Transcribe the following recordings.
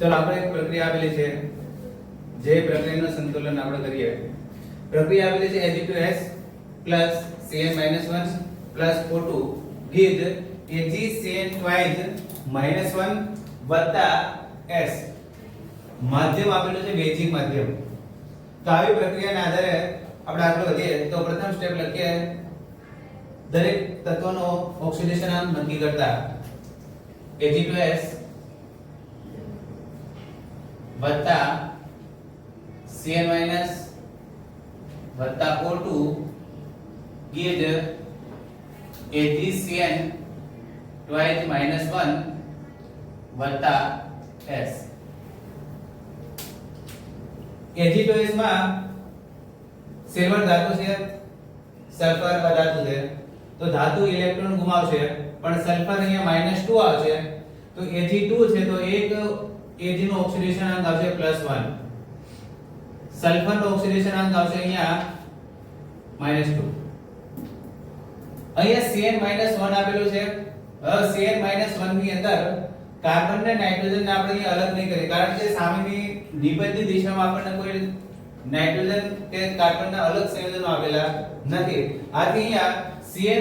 ચલો, આપણે એક પ્રક્રિયા આપેલી છે. જે પ્રક્રિયાનું સંતુલન આપણે કરીએ. પ્રક્રિયા આપેલી છે Ag2S Cn 1 O2 with AgCN twice minus 1 વત્તા S. માધ્યમ આપેલું છે બેઝિક માધ્યમ. તો આવી પ્રક્રિયાના આધારે આપણે આગળ વધીએ. તો પ્રથમ સ્ટેપ લખીએ. દરેક તત્વનો ઓક્સિડેશન આમ નક્કી કરતા. Ag2S વત્તા Cn માઇનસ વત્તા O2 ગીજ AgCN twice માઇનસ 1 વત્તા S. Ag2S માં સિલ્વર ધાતુ છે સલ્ફર અધાતુ છે. તો ધાતુ ઇલેક્ટ્રોન ગુમાવશે, પણ સલ્ફર અહીંયા -2 આવશે. તો Ag2 છે, તો એક Ag નો ઓક્સિડેશન આંક આવશે +1 સલ્ફર નો ઓક્સિડેશન આંક આવશે અહીંયા -2 અહીંયા Cn 1 આપેલું છે. Cn 1 ની અંદર કાર્બન ને નાઇટ્રોજન ને આપણે અલગ નહીં કરીએ. કારણ કે સામેની નિબંધની દિશામાં આપણને કોઈ નાઇટ્રોજન કે કાર્બન ના અલગ સંયોજનો આપેલા નથી. આથી અહીંયા Cn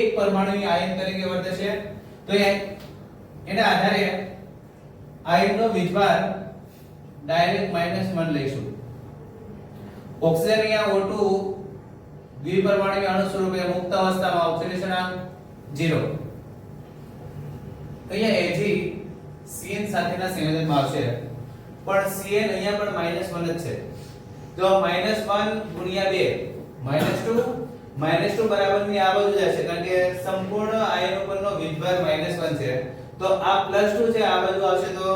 એક પરમાણુ આયન તરીકે વર્તશે તો એ એના આધારે આયનનો વિધભાર ડાયરેક્ટ -1 લઈશું. ઓક્સિજન અહીંયા O2 દ્વિપરમાણુ અણુ સ્વરૂપે મુક્ત અવસ્થામાં ઓક્સિડેશન અંક 0 અહીંયા Ag Cn સાથેના સંયોજનમાં આવશે. પણ Cn અહીંયા પણ -1 જ છે. તો -1 ગુણ્યા 2 -2 -2 બરાબરની આ બાજુ જશે કારણ કે સંપૂર્ણ આયન ઉપરનો વીજભાર -1 છે. તો આ પ્લસ +2 છે, આ બાજુ આવશે તો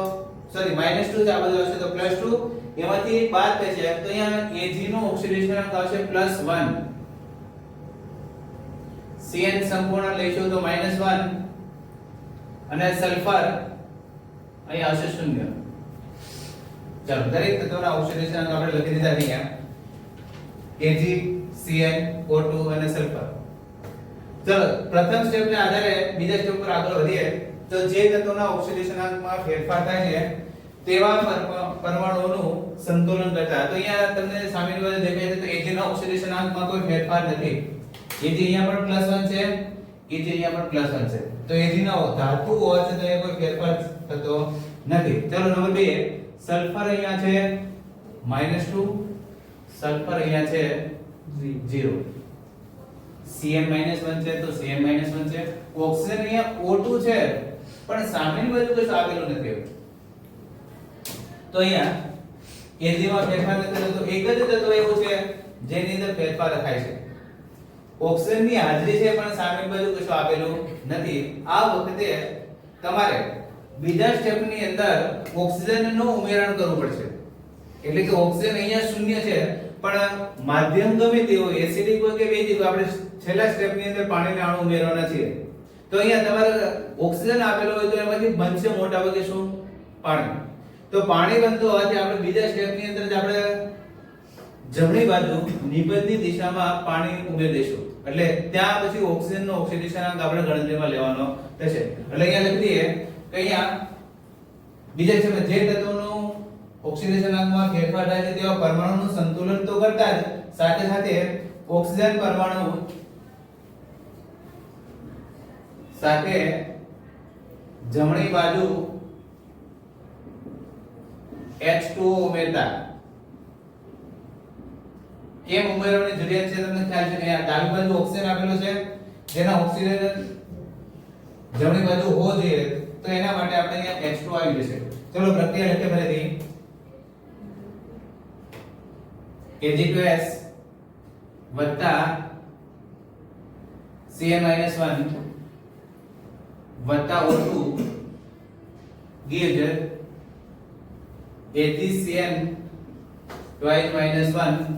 સોરી -2 છે, આ બાજુ આવશે તો પ્લસ +2 એમાંથી એક બાદ થશે તો અહીંયા Ag નો ઓક્સિડેશન અંક આવશે +1 Cn સંપૂર્ણ લઈશું તો -1 અને સલ્ફર અહીં આવશે શૂન્ય. ચાલો, દરેક તત્વના ઓક્સિડેશન અંક આપણે લખી દીધા અહીંયા. Ag Cn O2 અને સલ્ફર ચલો, પ્રથમ સ્ટેપ ને આધારે બીજા સ્ટેપ પર આગળ વધીએ. તો જે તત્વના ઓક્સિડેશન અંકમાં ફેરફાર થાય છે, તેવા પર- પરમાણુઓનું સંતુલન કરતા. તો અહીંયા તમને સામેની બાજુ દેખાય છે, તો Ag ના ઓક્સિડેશન અંકમાં કોઈ ફેરફાર નથી. Ag અહીંયા પણ +1 છે Ag અહીંયા પણ +1 છે. તો Ag ના ધાતુ હોવા છતાં અહીંયા કોઈ ફેરફાર થતો નથી. ચલો નંબર 2 સલ્ફર અહીંયા છે -2 સલ્ફર અહીંયા છે 0 Cn -1 છે, તો Cn -1 છે. ઓક્સિજન અહીંયા O2 છે. પણ સામેની બાજુ કશું આવેલું નથી તો અહીંયા Ag માં ફેરફાર નથી થતો એક જ તત્વ એવું છે, જેની અંદર ફેરફાર થાય છે. ઓક્સિજનની હાજરી છે, પણ સામેની બાજુ કશું આપેલું નથી. આ વખતે તમારે બીજા સ્ટેપની અંદર ઓક્સિજનનું ઉમેરણ કરવું પડશે. એટલે કે ઓક્સિજન અહીંયા શૂન્ય છે, પણ માધ્યમ ગમે તે હોય એસિડિક હોય કે બેઝિક, આપણે છેલ્લા સ્ટેપની અંદર પાણીના અણુ ઉમેરવાના છે તો અહીંયા તમારે ઓક્સિજન આપેલો હોય તો એમાંથી બનશે મોટા ભાગે શું? પાણી. તો પાણી બનતું હોવાથી આપણે બીજા સ્ટેપની અંદર જ આપણે જમણી બાજુ નિબંધની દિશામાં પાણી ઉમેરી દઈશું એટલે ત્યાં પછી ઓક્સિજન નો ઓક્સિડેશન અંક આપણે ગણતરીમાં લેવાનો થશે. એટલે અહીંયા લખી દઈએ કે અહીંયા બીજા છે જે તત્વોનું ઓક્સિડેશન અંકમાં ફેરફાર થાય છે તેવા પરમાણુનું સંતુલન તો કરતા જ સાથે સાથે ઓક્સિજન પરમાણુ સાથે જમણી બાજુ H2O ઉમેરતા. કેમ ઉમેરવાની જરૂરિયાત છે તમને ખ્યાલ છે? કે આ ડાબી બાજુ ઓક્સિજન આપેલો છે. જેના ઓક્સિજન જમણી બાજુ હોવો જોઈએ, તો એના માટે આપણે અહીંયા H2 આવી જશે. ચલો, પ્રક્રિયા લખીએ ફરીથી. Ag2S વત્તા Cn 1 વત્તા O2 gives AgCN twice minus 1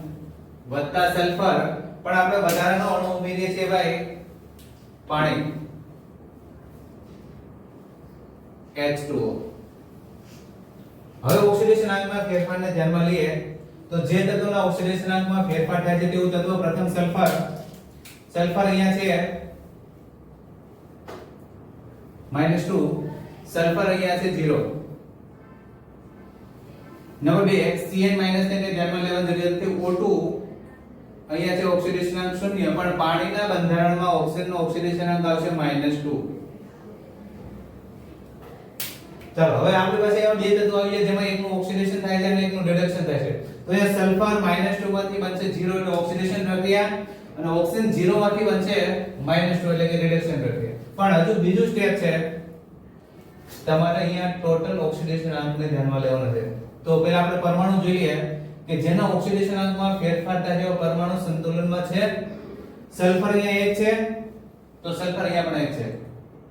વત્તા સલ્ફર પણ આપણે વધારાનો અણુ ઉમેરીએ છીએ ભાઈ, પાણી. H2O હવે ઓક્સિડેશન આંકમાં ફેરફારને ધ્યાનમાં લઈએ તો જે તત્વના ઓક્સિડેશન આંકમાં ફેરફાર થાય છે તેવું તત્વ પ્રથમ સલ્ફર સલ્ફર અહીંયા છે -2 સલ્ફર અહીંયા છે ઝીરો. નંબર બે, Cn ને તે ધ્યાનમાં લેવાની જરૂરિયાત છે O2 અહીંયા છે ઓક્સિડેશનાંક શૂન્ય, પણ પાણીના બંધારણમાં ઓક્સિજનનો ઓક્સિડેશનાંક આવશે -2 ચાલો, હવે આપણી પાસે એવા બે તત્વો આવી ગયા જેમાં એકનું ઓક્સિડેશન થાય છે અને એકનું રિડક્શન થાય છે. તો એ સલ્ફર -2 માંથી બનશે 0 એટલે ઓક્સિડેશન પ્રક્રિયા, અને ઓક્સિજન 0 માંથી બનશે -2 એટલે કે રિડક્શન પ્રક્રિયા. પણ હજુ બીજું સ્ટેપ છે, તમારે અહીંયા ટોટલ ઓક્સિડેશન આંકને ધ્યાનમાં લેવાનો છે. તો પહેલા આપણે પરમાણુ જોઈએ કે જેના ઓક્સિડેશન આંકમાં ફેરફાર થાય છે પરમાણુ સંતુલનમાં છે. સલ્ફર અહીંયા એક છે, તો સલ્ફર અહીંયા પણ એક છે.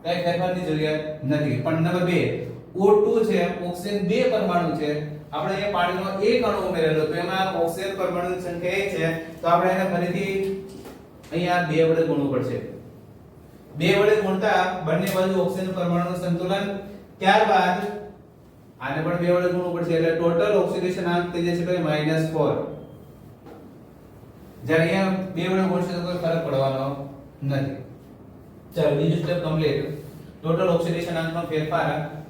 કઈ ફેરફારની જરૂરિયાત નથી. પણ નંબર 2 O2 છે ઓક્સિજન બે પરમાણુ છે. આપણે અહીંયા પાણીનો એક અણુ ઉમેરેલો, તો એમાં ઓક્સિજન પરમાણુની સંખ્યા એક છે. તો આપણે એને ફરીથી અહીંયા બે વડે ગુણવું પડશે. બે વડે ગુણતા બંને બાજુ ઓક્સિજન પરમાણુનું સંતુલન. ત્યારબાદ આને પણ બે વડે ગુણવું પડશે. એટલે ટોટલ ઓક્સિડેશન આંક થઈ જશે ભાઈ -4 જ્યારે અહીંયા બે વડે ગુણશે તો કોઈ ફરક પડવાનો નથી. ચાલો, બીજું સ્ટેપ કમ્પ્લીટ ટોટલ ઓક્સિડેશન આંકનો ફેરફાર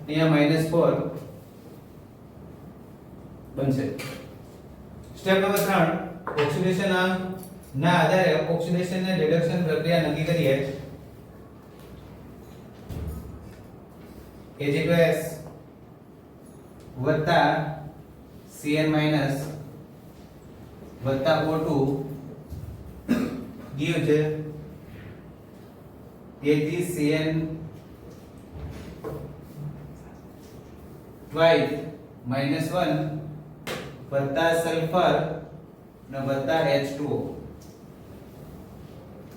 અહીંયા -4 બનશે. સ્ટેપ નંબર 3 ઓક્સિડેશન આંક ના આધારે ઓક્સિડેશન ને રિડક્શન પ્રક્રિયા નક્કી કરીએ. Ag2S વત્તા Cn માઇનસ વત્તા O2 ગીવ છે. AgCN twice minus 1 વત્તા સલ્ફર ને વત્તા H2O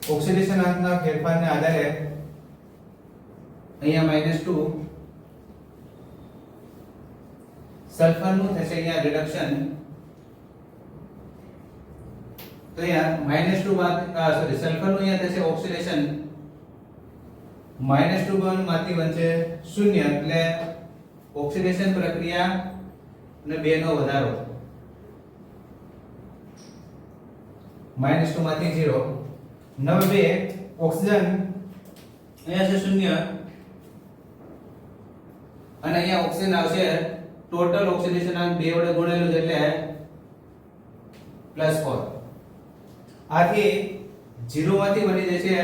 ઓક્સિડેશન અંતના ફેરફારને આધારે અહીંયા -2 સલ્ફરનું થશે અહીંયા રિડક્શન તો અહીંયા -2 બાદ સોરી સલ્ફરનું અહીંયા થશે ઓક્સિડેશન -2 બનમાંથી બનશે શૂન્ય, એટલે ઓક્સિડેશન પ્રક્રિયા ને બે નો વધારો -2 માંથી ઝીરો નવ બે ઓક્સિજન અહીંયા છે શૂન્ય. અને અહીંયા ઓક્સિજન આવશે ટોટલ ઓક્સિડેશન આંક 2 વડે ગુણેલું છે એટલે +4 આથી 0 માંથી બની જશે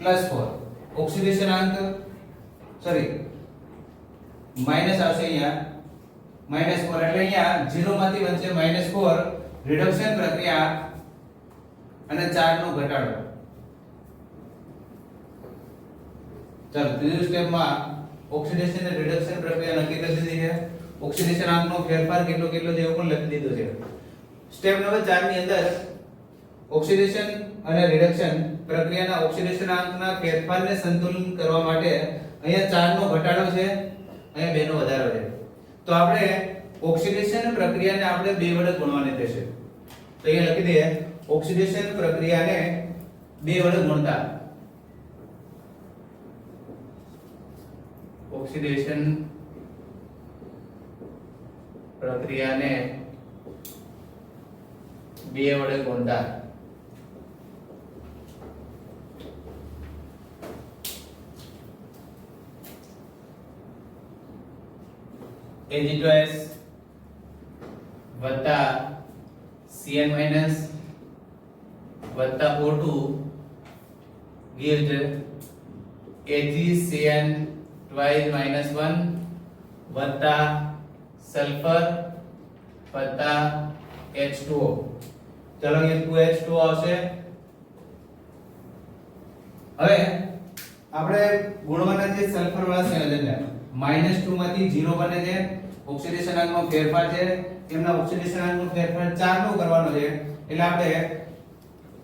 +4 ઓક્સિડેશન આંક સોરી માઇનસ આવશે અહીંયા. -4 એટલે અહીંયા 0 માંથી બનશે -4 રિડક્શન પ્રક્રિયા અને 4 નો ઘટાડો. ચાલો, ત્રીજું સ્ટેપમાં ઓક્સિડેશન અને રિડક્શન પ્રક્રિયા નક્કી કરી દીધી છે. ઓક્સિડેશન આંકનો ફેરફાર કેટલો કેટલો છે પણ લખી દીધો છે. સ્ટેપ નંબર 4 ની અંદર ઓક્સિડેશન અને રિડક્શન પ્રક્રિયાના ઓક્સિડેશન આંકના ફેરફારને સંતુલન કરવા માટે અહીંયા 4 નો ઘટાડો છે, અહીંયા 2 નો વધારો છે. તો આપણે ઓક્સિડેશન પ્રક્રિયાને આપણે બે વડે ગુણવાની થશે તો અહીંયા લખી દઈએ, ઓક્સિડેશન પ્રક્રિયાને બે વડે ગુણતા. ઓક્સિડેશન પ્રક્રિયાને બે વડે ગુણતા. એજીટોએસ વત્તા સીએન માઇનસ વત્તા O2 એજી AgCN twice minus 1 વત્તા સલ્ફર વત્તા એચ H2O ચલો અહીંયા 2H2O આવશે. હવે આપણે ગુણવાના જે સલ્ફર વાળા સંયોજન માઇનસ ટુ માંથી ઝીરો બને છે. ઓક્સિડેશન આંકમાં ફેરફાર છે. એમના ઓક્સિડેશન આંકનો ફેરફાર ચાર નો કરવાનો છે. એટલે આપણે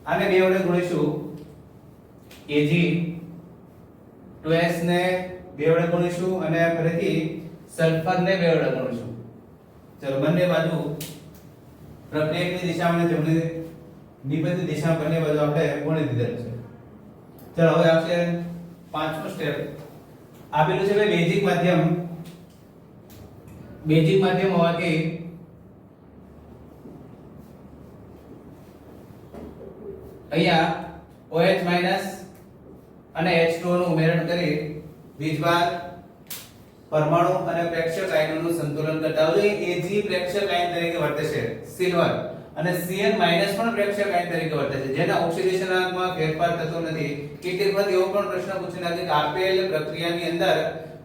આને બે વડે ગુણીશું. Ag 2s ને બે વડે ગુણીશું અને ફરીથી સલ્ફર ને બે વડે ગુણીશું. ચલો, બંને બાજુ પ્રક્રિયાની દિશામાં જમણી નિબંધ દિશા બંને બાજુ આપણે ગુણી દીધેલ છે. ચલો, હવે આવશે પાંચમો સ્ટેપ આપેલું છે બેઝિક માધ્યમ. બેઝિક માધ્યમ હોવાથી અહીંયા OH અને H2O નું ઉમેરણ કરી વીજભાર પરમાણુ અને પ્રેક્ષક આયનોનું સંતુલન કરતા હોય Ag પ્રેક્ષક આયન તરીકે વર્તે છે સિલ્વર અને Cn માઇનસ પણ પ્રેક્ષક આયન તરીકે વર્તે છે. જેના ઓક્સિડેશનમાં ફેરફાર થતો નથી. કેટલીક વખત એવો પણ પ્રશ્ન પૂછી નાખે કે આપેલ પ્રક્રિયાની અંદર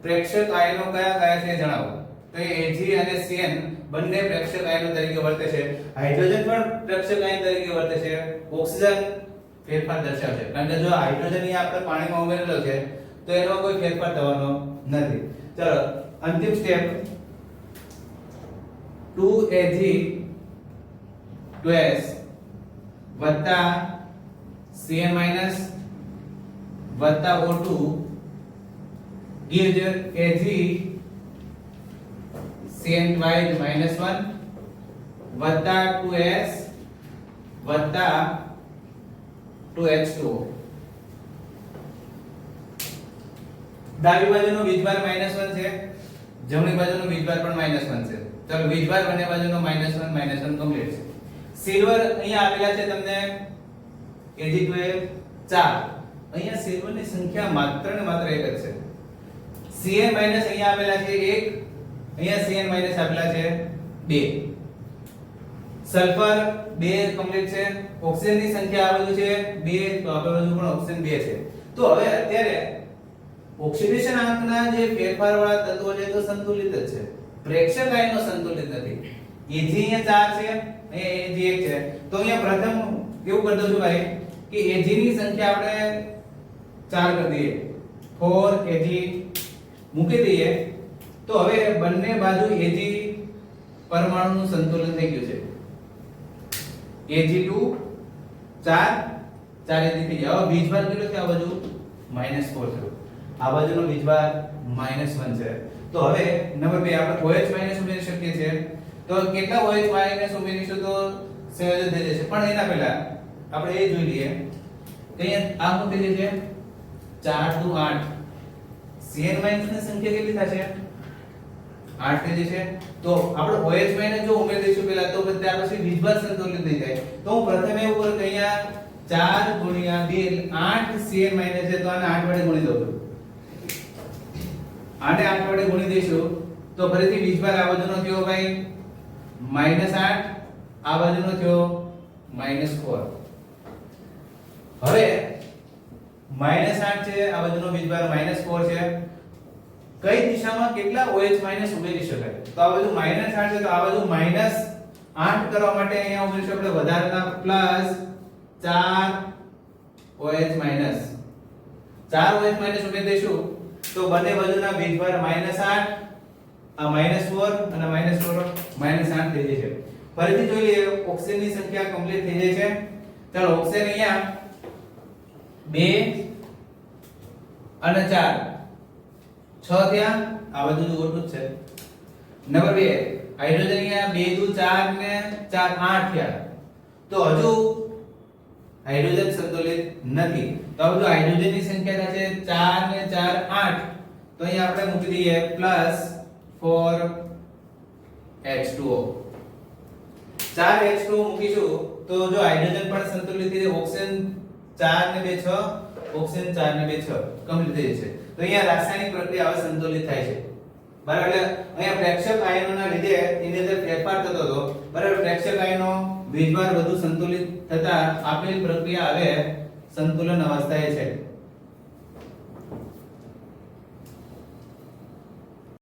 પ્રેક્ષક આયનો કયા કયા છે જણાવો. તો એ Ag અને Cn બંને પ્રેક્ષક આયનો તરીકે વર્તે છે. હાઇડ્રોજન પણ પ્રેક્ષક આયન તરીકે વર્તે છે. ઓક્સિજન ફેરફાર દર્શાવશે કારણ કે જો હાઇડ્રોજન અહીંયા આપણે પાણીમાં ઉમેરેલો છે તો એનો કોઈ ફેરફાર થવાનો નથી. ચલો, અંતિમ સ્ટેપ 2Ag 2S વત્તા Cn માઇનસ, વત્તા O2 gives Ag Cn twice minus 1 વત્તા 2S વત્તા 2H2O ડાબી બાજુનો વીજભાર -1 છે, જમણી બાજુનો વીજભાર પણ -1 છે. ચાલો વીજભાર બંને બાજુનો -1 -1 કમ્પ્લીટ છે. સિલ્વર અહીંયા આપેલા છે તમને Ag2 4 અહીંયા સિલ્વરની સંખ્યા માત્ર ને માત્ર એક જ છે. Cn અહીંયા આપેલા છે 1 અહીંયા Cn આપેલા છે 2 સલ્ફર 2 કમ્પ્લીટ છે. ઓક્સિજનની સંખ્યા આ બાજુ છે 2 તો આ બાજુ પણ ઓક્સિજન 2 છે. તો હવે અત્યારે ઓક્સિડેશન આંકના જે ફેરફારવાળા તત્વો છે તો સંતુલિત જ છે. પ્રેક્ષક આયનો સંતુલિત નથી. એજી અહીંયા 4 છે અને એજી 1 છે. તો અહીંયા પ્રથમ કેવું કરી છું ભાઈ, કે એજી ની સંખ્યા આપણે 4 કરી દઈએ. 4 એજી મૂકી દઈએ. તો હવે બંને બાજુ એજી પરમાણુનું સંતુલન થઈ ગયું છે. Ag2 4 4 એજી થઈ ગયા. હવે વીજભાર કેટલો છે આ બાજુ -4 થયો. આ બાજુનો વીજભાર -1 છે. તો હવે નંબર 2 આપણે OH માઇનસ ઉમેરી શકીએ છીએ. તો કેટલા OH માઇનસ ઉમેરીશું તો સંયોજન થઈ જશે. પણ એના પહેલા આપણે એ જોઈ લઈએ કે અહીંયા આ શું થઈ જશે? 4 દુ 8 Cn માઇનસની સંખ્યા કેટલી થશે? 8 થઈ જશે. તો આપણે OH માઇનસ જો ઉમેરી દઈશું પહેલા, તો ત્યાર પછી વીજભાર સંતુલિત થઈ જાય. તો હું પ્રથમ એવું કરું કે અહીંયા 4 ગુણ્યા 2 8 Cn માઇનસ છે, તો આને 8 વડે ગુણી દઉં છું. આને 8 વડે ગુણી દઈશું તો ફરીથી બાર આ બાજુનો થયો ભાઈ -8 આ બાજુનો થયો -4 હવે -8 છે, આ બાજુનો વીજભાર -4 છે. કઈ દિશામાં કેટલા OH માઇનસ ઉમેરી શકાય? તો આ બાજુ -8 છે, તો આ બાજુ -8 કરવા માટે અહીંયા ઉમેરીશું આપણે વધારાના plus 4 OH minus 4 OH minus ઉમેરી દઈશું. તો બંને બાજુના વીજભાર -8 આ -4 અને -4 -8 થઈ જશે. ફરીથી જોઈ લઈએ, ઓક્સિજનની સંખ્યા કમ્પ્લીટ થઈ જાય છે ચાલો, ઓક્સિજન અહીંયા 2 અને 4 6 ત્યાં આ બધું જ ઓટું જ છે. નંબર 2 હાઇડ્રોજન અહીંયા 2 2 4 ને 4 8 થયા. તો હજુ હાઇડ્રોજન સંતુલિત નથી. તો જો હાઇડ્રોજનની સંખ્યા છે 4 ને 4 8 તો અહીંયા આપણે મૂકી દઈએ પ્લસ 4 H2O 4 H2O મૂકીશું, તો જો હાઇડ્રોજન પણ સંતુલિત થઈ ઓક્સિજન 4 ને 2 6 ઓક્સિજન 4 ને 2 6 કમ્પ્લીટ થઈ જશે. તો અહીંયા રાસાયણિક પ્રક્રિયા હવે સંતુલિત થાય છે. બરાબર, એટલે અહીંયા પ્રેક્ષક આયનોના લીધે એની અંદર ફેરફાર થતો હતો. બરાબર પ્રેક્ષક આયનો વીજભાર વધુ સંતુલિત થતા આપેલ પ્રક્રિયા હવે સંતુલન અવસ્થાએ છે.